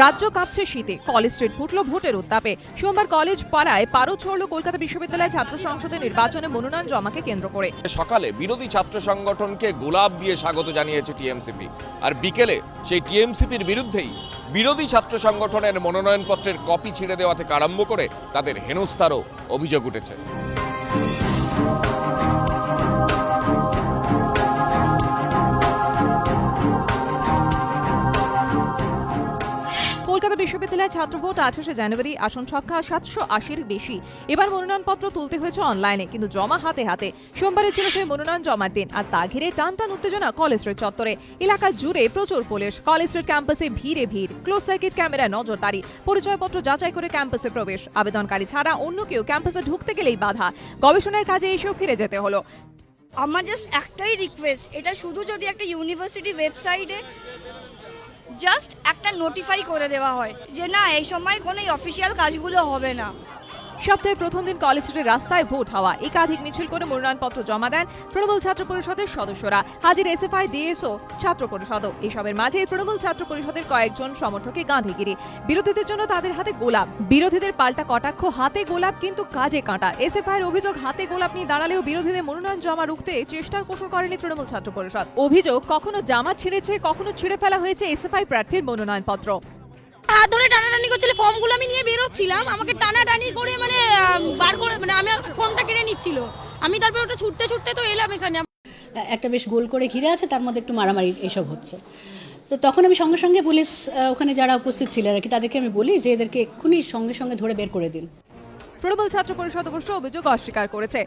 রাজ্য কাঁপছে শীতে। কলেজ স্ট্রিট ফুটল ভোটের উত্তাপে। সোমবার কলেজ পাড়ায় পারদ ছড়ল কলকাতা বিশ্ববিদ্যালয় ছাত্র সংসদের নির্বাচনে মনোনয়ন জমাকে কেন্দ্র করে। সকালে বিরোধী ছাত্র সংগঠনকে গোলাপ দিয়ে স্বাগত জানিয়েছে টিএমসিপি। আর বিকেলে সেই টিএমসিপির বিরুদ্ধেই বিরোধী ছাত্র সংগঠনের মনোনয়নপত্রের কপি ছিঁড়ে দেওয়া থেকে আরম্ভ করে তাদের হেনস্থারও অভিযোগ উঠেছে। কলকাতা বিশ্ববিদ্যালয় ছাত্র ভোট আঠাশে জানুয়ারি, আসন সংখ্যা সাতশো আশির বেশি। এবার মনোনয়নপত্র তুলতে হয়েছে অনলাইনে, কিন্তু জমা হাতে হাতে। সোমবারে ছিল সেই মনোনয়ন জমার দিন, আর তা ঘিরে টান টান উত্তেজনা কলেজ স্ট্রিট চত্বরে। এলাকা জুড়ে প্রচুর পুলিশ কলেজ স্ট্রিট ক্যাম্পাসে ভিড়ে ভিড়, ক্লোজ সার্কিট ক্যামেরা নজরদারি, পরিচয়পত্র যাচাই করে ক্যাম্পাসে প্রবেশ, আবেদনকারী ছাড়া অন্য কেউ ক্যাম্পাসে ঢুকতে গেলেই বাধা। গবেষণার কাজে এসেও ফিরে যেতে হলো। আমার জাস্ট একটাই রিকোয়েস্ট এটা শুধু যদি একটা ইউনিভার্সিটি ওয়েবসাইটে জাস্ট একটা নোটিফাই করে দেওয়া হয় যে না, এই সময় কোনো অফিসিয়াল কাজগুলো হবে না। সপ্তাহে প্রথম দিন কলেজ স্ট্রিটের রাস্তায় ভোট হওয়া। একাধিক মিছিল করে মনোনয়নপত্র জমা দেন তৃণমূল ছাত্র পরিষদের সদস্যরা। হাজির এসএফআই ডিএসও ছাত্র পরিষদও। এসবের মাঝে তৃণমূল ছাত্র পরিষদের কয়েকজন সমর্থকে গাঁধীগিরি। বিরোধীদের জন্য তাদের হাতে গোলাপ। বিরোধীদের পাল্টা কটাক্ষ, হাতে গোলাপ কিন্তু কাজে কাঁটা। এসএফআই এর অভিযোগ, হাতে গোলাপ নিয়ে দাঁড়ালেও বিরোধীদের মনোনয়ন জমা রুখতে চেষ্টার কৌশল করেনি তৃণমূল ছাত্র পরিষদ। অভিযোগ, কখনো জামা ছিঁড়েছে, কখনো ছিঁড়ে ফেলা হয়েছে এসএফআই প্রার্থীর মনোনয়নপত্র। হাত ধরে টানাটানি করছিল ফর্মগুলো আমি নিয়ে বেরোচ্ছিলাম। আমাকে টানাটানি করে মানে বার করে মানে আমি ফর্মটা কেড়ে নিচ্ছিল। আমি তারপর ওটা ছুটতে ছুটতে তো এলাম এখানে। একটা বেশ গোল করে ঘিরে আছে তার মধ্যে একটু মারামারি এসব হচ্ছে। তো তখন আমি সঙ্গে সঙ্গে পুলিশ ওখানে যারা উপস্থিত ছিলেন আর কি তাদেরকে আমি বলি যে এদেরকে এক্ষুনি সঙ্গে সঙ্গে ধরে বের করে দিন। তৃণমূল ছাত্র পরিষদ অবশ্য অভিযোগ অস্বীকার করেছে।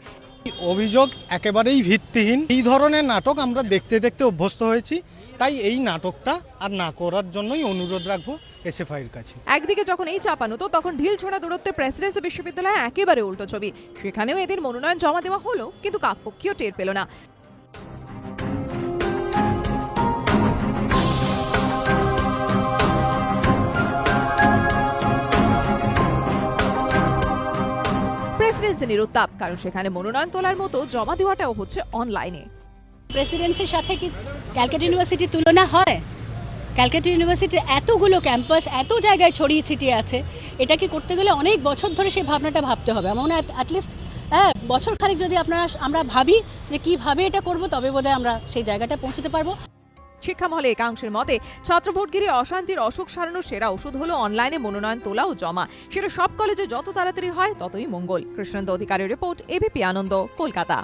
অভিযোগ একেবারেই ভিত্তিহীন। এই ধরনের নাটক আমরা দেখতে দেখতে অভ্যস্ত হয়েছি। তাই এই নাটকটা আর না করার জন্যই অনুরোধ রাখব এসএফআইয়ের কাছে। একদিকে যখন এই চাপানো, তো তখন ঢিল ছোড়া দূরত্বে প্রেসিডেন্সি বিশ্ববিদ্যালয়ে একেবারে উল্টো ছবি। সেখানেও এদের মনোনয়ন জমা দেওয়া হলো, কিন্তু কাকপক্ষীয় টের পেল না। প্রেসিডেন্সি নিরুত্তাপ, কারণ সেখানে মনোনয়ন তোলার মতো জমা দেওয়াটাও হচ্ছে অনলাইনে। প্রেসিডেন্সির সাথে কি ক্যালকাটা ইউনিভার্সিটির তুলনা হয়? ক্যালকাটা ইউনিভার্সিটির এতগুলো ক্যাম্পাস, এত জায়গায় ছড়িয়ে ছিটিয়ে আছে এটাকে করতে গেলে অনেক বছর ধরে সেই ভাবনাটা ভাবতে হবে? এমন অ্যাটলিস্ট হ্যাঁ বছর খানিক যদি আপনারা, আমরা ভাবি যে কীভাবে এটা করব, তবে বোধহয় আমরা সেই জায়গাটা পৌঁছতে পারব। শিক্ষা মহলে একাংশের মতে ছাত্র ভোট ঘিরে অশান্তির অসুখ সারানোর সেরা ওষুধ হলো অনলাইনে মনোনয়ন তোলা ও জমা। সেটা সব কলেজে যত তাড়াতাড়ি হয়, ততই মঙ্গল। Krishnendra Adhikari report ABP Ananda Kolkata.